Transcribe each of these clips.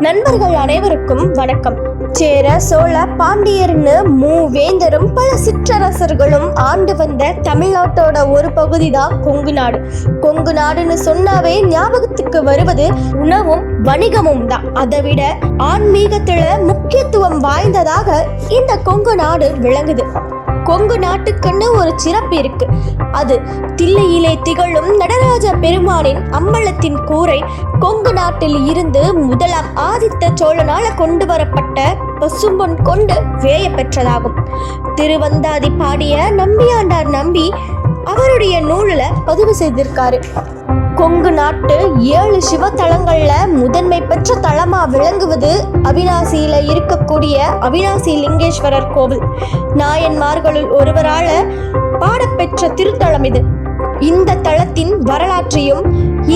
நண்பர்கள் அனைவருக்கும் வணக்கம். சேர சோழ பாண்டியர்னு மூவேந்தரும் பல சிற்றரசர்களும் ஆண்டு வந்த தமிழ்நாட்டோட ஒரு பகுதி தான் கொங்கு நாடு. கொங்கு நாடுன்னு சொன்னாவே ஞாபகத்துக்கு வருவது உணவும் வணிகமும் தான். அதை விட ஆன்மீகத்துல முக்கியத்துவம் வாய்ந்ததாக இந்த கொங்கு நாடு விளங்குது. கொங்கு நாட்டுக்குன்னு ஒரு சிறப்பு இருக்கு. அது தில்லையிலே திகழும் நடராஜ பெருமானின் அம்பலத்தின் கூரை கொங்கு நாட்டில் இருந்து முதலாம் ஆதித்த சோழனால கொண்டு வரப்பட்ட பசும்பொன் கொண்டு வேய பெற்றதாகும். திருவந்தாதி பாடிய நம்பியாண்டார் நம்பி அவருடைய நூலில் பதிவு செய்திருக்காரு. கொங்கு நாட்டு ஏழு சிவத்தலங்கள்ல முதன்மை பெற்ற தலமா விளங்குவது அவினாசியில இருக்கக்கூடிய அவினாசி லிங்கேஸ்வரர் கோவில். நாயன்மார்களுள் ஒருவரால பாடப்பெற்ற திருத்தலம் இது. இந்த தளத்தின் வரலாற்றையும்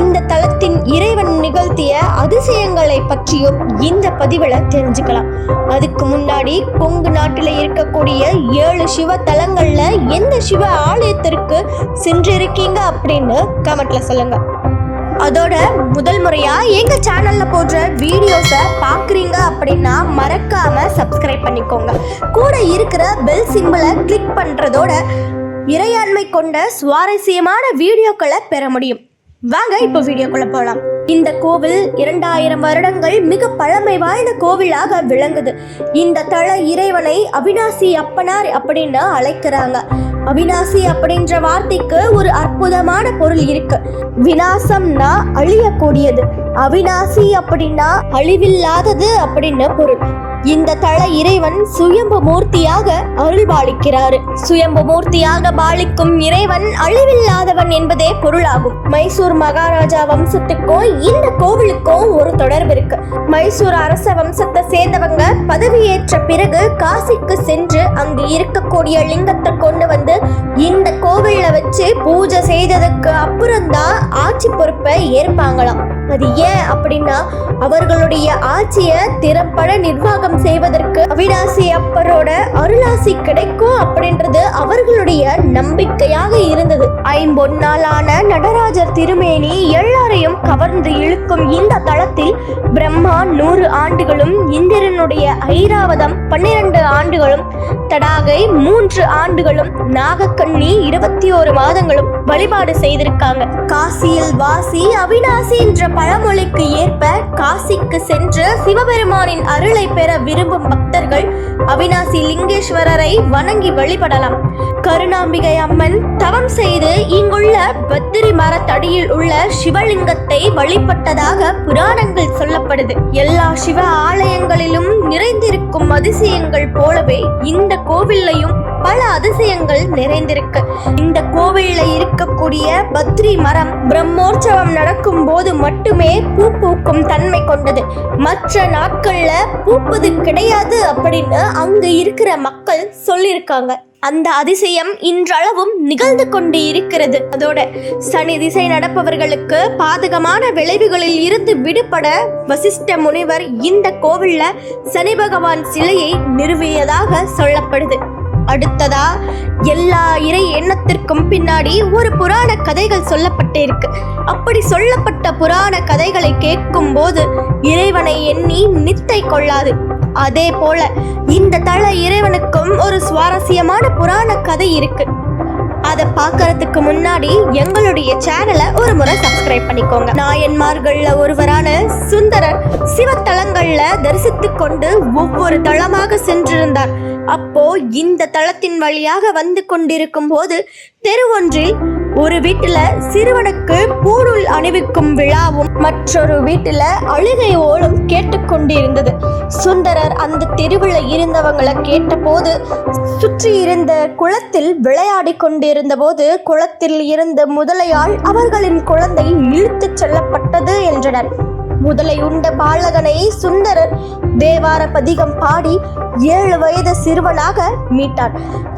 இந்த தளத்தின் இறைவன் நிகழ்த்திய அதிசயங்களை பற்றியும் இந்த பதிவில் தெரிஞ்சுக்கலாம். அதுக்கு முன்னாடி கொங்கு நாட்டில் இருக்கக்கூடிய ஏழு சிவ தலங்கள்ல எந்த சிவ ஆலயத்திற்கு சென்றிருக்கீங்க அப்படின்னு கமெண்ட்ல சொல்லுங்க. அதோட முதல் முறையா எங்க சேனல்ல போடுற வீடியோஸை பாக்குறீங்க அப்படின்னா மறக்காம சப்ஸ்கிரைப் பண்ணிக்கோங்க. கூட இருக்கிற பெல் சிம்பிளை கிளிக் பண்றதோட இறையாண்மை கொண்ட சுவாரஸ்யமான வீடியோக்களை பெற முடியும். வாங்க இப்போ வீடியோக்குள்ள போகலாம் இந்த கோவில் இரண்டாயிரம் வருடங்கள் மிக பழமை வாய்ந்த கோவிலாக விளங்குது. இந்த தள இறைவனை அவினாசி அப்பனார் அப்படின்னு அழைக்கிறாங்க. அவினாசி அப்படின்ற வார்த்தைக்கு ஒரு அற்புதமான பொருள் இருக்கு. வினாசம்னா அழியக்கூடியது. அவினாசி அப்படின்னா அழிவில்லாதது அப்படின்னு பொருள். இந்த தள இறைவன் சுயம்பு மூர்த்தியாக அருள்பாலிக்கிறார். சுயம்பு மூர்த்தியாக பாலிக்கும் இறைவன் அழிவில்லாதவன் என்பதே பொருளாகும். மைசூர் மகாராஜா வம்சத்துக்கும் இந்த கோவிலுக்கும் ஒரு தொடர்பு இருக்கு. மைசூர் அரச வம்சத்தை சேர்ந்தவங்க பதவியேற்ற பிறகு காசிக்கு சென்று அங்கு இருக்கக்கூடிய லிங்கத்தை கொண்டு வந்து இந்த கோவில்ல வச்சு பூஜை செய்ததுக்கு அப்புறம்தான் ஆட்சி பொறுப்பை ஏற்பாங்களாம். அது ஏன் அப்படின்னா அவர்களுடைய ஆட்சியை திறம்பட நிர்வாகம் செய்வதற்கு அவினாசி அப்பரோட அருளாசி கிடைக்கும் அப்படின்றது அவர்களுடைய நம்பிக்கையாக இருந்தது. ஐம்பொன்னாலான நடராஜர் திருமேனி எல்லாரையும் கவர்ந்து இழுக்கும் இந்த தளத்தில் பிரம்மா நூறு ஆண்டுகளும் இந்திரனுடைய ஐராவதம் பன்னிரண்டு ஆண்டுகளும் தடாகை மூன்று ஆண்டுகளும் நாகக்கண்ணி இருபத்தி ஒரு மாதங்களும் வழிபாடு செய்திருக்காங்க. காசியில் வாசி அவினாசி என்ற பழமொழிக்கு ஏற்ப காசிக்கு சென்று சிவபெருமானின் அருளை பெற விரும்பும் பக்தர்கள் அவினாசி லிங்கேஸ்வரரை வணங்கி வழிபடலாம். கருணாம்பிகை அம்மன் தவம் செய்து இங்குள்ள பத்திரி மரத்தடியில் உள்ள சிவலிங்கத்தை வழிபட்டதாக புராணங்கள் சொல்லப்படுது. எல்லா சிவ ஆலயங்களிலும் நிறைந்திருக்கும் அதிசயங்கள் போலவே இந்த கோவில்லையும் பல அதிசயங்கள் நிறைந்திருக்கு. இந்த கோவில்ல இருக்கக்கூடிய பத்ரி மரம் பிரம்மோற்சவம் நடக்கும் போது மட்டுமே பூ பூக்கும் தன்மை கொண்டது. மற்ற நாட்கள்ல பூப்பது கிடையாது அப்படின்னு அங்க இருக்கிற மக்கள் சொல்லியிருக்காங்க. அந்த அதிசயம் இன்றளவும் நிகழ்ந்து கொண்டு இருக்கிறது. அதோட சனி திசை நடப்பவர்களுக்கு பாதகமான விளைவுகளில் இருந்து விடுபட வசிஷ்ட முனிவர் இந்த கோவில்ல சனி பகவான் சிலையை நிறுவியதாக சொல்லப்படுது. அடுத்ததா எல்லா இறை எண்ணத்திற்கும் பின்னாடி ஒரு புராண கதைகள் சொல்லப்பட்டு இருக்கு அப்படி சொல்லப்பட்ட புராண கதைகளை கேட்கும் போது இறைவனை எண்ணி நித்தை கொள்ளாது. அதே போல இந்த தள இறைவனுக்கும் ஒரு சுவாரஸ்யமான புராண கதை இருக்கு. அதை பார்க்கறதுக்கு முன்னாடி எங்களுடைய சேனலை ஒரு முறை சப்ஸ்கிரைப் பண்ணிக்கோங்க. நாயன்மார்கள்ல ஒருவரான சுந்தரர் சிவத்தலங்கள்ல தரிசித்து கொண்டு ஒவ்வொரு தளமாக சென்றிருந்தார். அப்போ இந்த தளத்தின் வழியாக வந்து கொண்டிருக்கும் போது தெருவொன்றில் ஒரு வீட்டுல சிறுவனுக்கு பூணூல் அணிவிக்கும் விழாவும் மற்றொரு வீட்டுல அழுகை ஓலும் கொண்டிருந்தது. சுந்தரர் அந்த தெருவில் இருந்தவங்களை கேட்டபோது சுற்றி இருந்த குளத்தில் விளையாடி கொண்டிருந்த போது குளத்தில் இருந்த முதலையால் அவர்களின் குழந்தை இழுத்துச் செல்லப்பட்டது என்றனர். முதலை உண்ட பாலகனை சுந்தரர் தேவார பதிகம் பாடி ஏழு வயது சிறுவனாக மீட்டார்.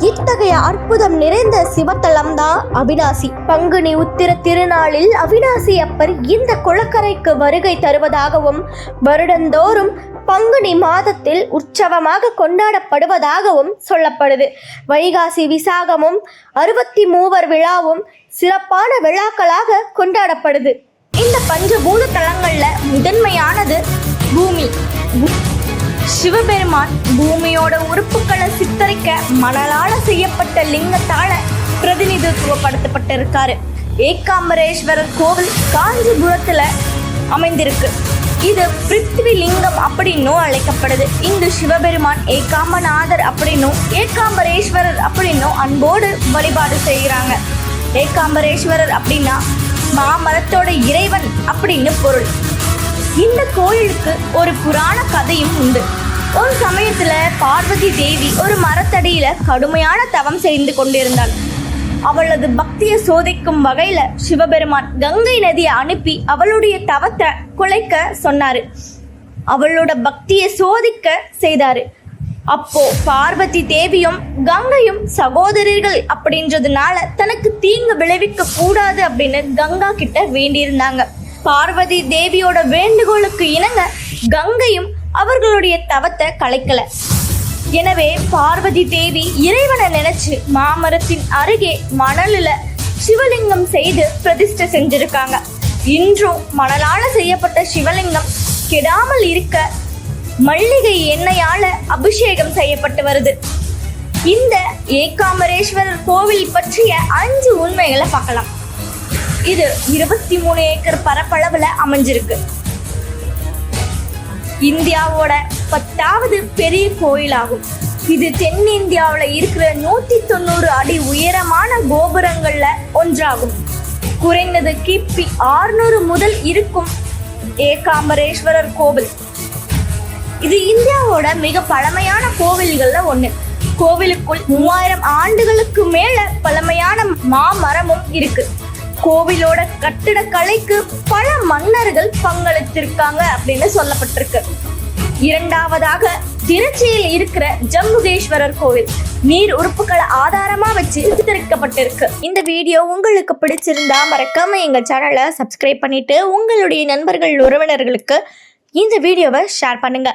இத்தகைய அற்புதம் நிறைந்த சிவத்தலம் தான் அவினாசி. பங்குனி உத்திர திருநாளில் அவினாசி அப்பர் இந்த குளக்கரைக்கு வருகை தருவதாகவும் வருடந்தோறும் பங்குனி மாதத்தில் உற்சவமாக கொண்டாடப்படுவதாகவும் சொல்லப்படுது. வைகாசி விசாகமும் அறுபத்தி மூவர் விழாவும் சிறப்பான விழாக்களாக கொண்டாடப்படுது. இந்த பஞ்சபூத தலங்கள்ல முதன்மையானது பூமி. சிவபெருமான் பூமியோட உறுப்புகளை சித்தரிக்க மணலால செய்யப்பட்ட லிங்கத்தால பிரதிநிதித்துவப்படுத்தப்பட்டிருக்காரு. ஏகாம்பரேஸ்வரர் கோவில் காஞ்சிபுரத்துல அமைந்திருக்கு. இது பிருத்திவி லிங்கம் அப்படின்னும் அழைக்கப்படுது. இங்கு சிவபெருமான் ஏகாம்பநாதர் அப்படின்னும் ஏகாம்பரேஸ்வரர் அப்படின்னும் அன்போடு வழிபாடு செய்கிறாங்க. ஏகாம்பரேஸ்வரர் அப்படின்னா மாமரத்தோட இறைவன் அப்படின்னு பொருள். இந்த கோயிலுக்கு ஒரு புராண கதையும் உண்டு. ஒரு சமயத்துல பார்வதி தேவி ஒரு மரத்தடியில கடுமையான தவம் செய்து கொண்டிருந்தாள். அவளது பக்தியை சோதிக்கும் வகையில சிவபெருமான் கங்கை நதியை அனுப்பி அவளுடைய தவத்தை குலைக்க சொன்னாரு. அவளோட பக்தியை சோதிக்க செய்தாரு. அப்போ பார்வதி தேவியும் கங்கையும் சகோதரர்கள் அப்படின்றதுனால தனக்கு தீங்கு விளைவிக்க கூடாது அப்படின்னு கங்கா கிட்ட வேண்டியிருந்தாங்க. பார்வதி தேவியோட வேண்டுகோளுக்கு இணங்க கங்கையும் அவர்களுடைய தவத்தை கலைக்கல. எனவே பார்வதி தேவி இறைவனை நினைச்சு மாமரத்தின் அருகே மணலில் சிவலிங்கம் செய்து பிரதிஷ்டை செஞ்சிருக்காங்க. இன்றும் மணலால செய்யப்பட்ட சிவலிங்கம் கெடாமல் இருக்க மல்லிகை எண்ணெயால அபிஷேகம் செய்யப்பட்டு வருது. இந்த ஏகாமரேஸ்வரர் கோவில் பற்றிய அஞ்சு உண்மைகளை பார்க்கலாம். இது இருபத்தி மூணு ஏக்கர் பரப்பளவுல அமைஞ்சிருக்கு. இந்தியாவோட பத்தாவது பெரிய கோயிலாகும். இது தென்னிந்தியாவில் இருக்கிற நூத்தி தொண்ணூறு அடி உயரமான கோபுரங்கள்ல ஒன்றாகும். குறைந்தது கிபி ஆறுநூறு முதல் இருக்கும் ஏகாம்பரேஸ்வரர் கோவில். இது இந்தியாவோட மிக பழமையான கோவில்கள்ல ஒண்ணு. கோவிலுக்குள் மூவாயிரம் ஆண்டுகளுக்கு மேல பழமையான மாமரமும் இருக்கு. கோவிலோட கட்டிடக்கலைக்கு பல மன்னர்கள் பங்களித்திருக்காங்க அப்படின்னு சொல்லப்பட்டிருக்கு. இரண்டாவதாக திருச்சியில் இருக்கிற ஜம்புகேஸ்வரர் கோவில். நீர் உறுப்புகளை ஆதாரமா வச்சு சித்தரிக்கப்பட்டிருக்கு. இந்த வீடியோ உங்களுக்கு பிடிச்சிருந்தா மறக்காம எங்க சேனலை சப்ஸ்கிரைப் பண்ணிட்டு உங்களுடைய நண்பர்கள் உறவினர்களுக்கு இந்த வீடியோவை ஷேர் பண்ணுங்க.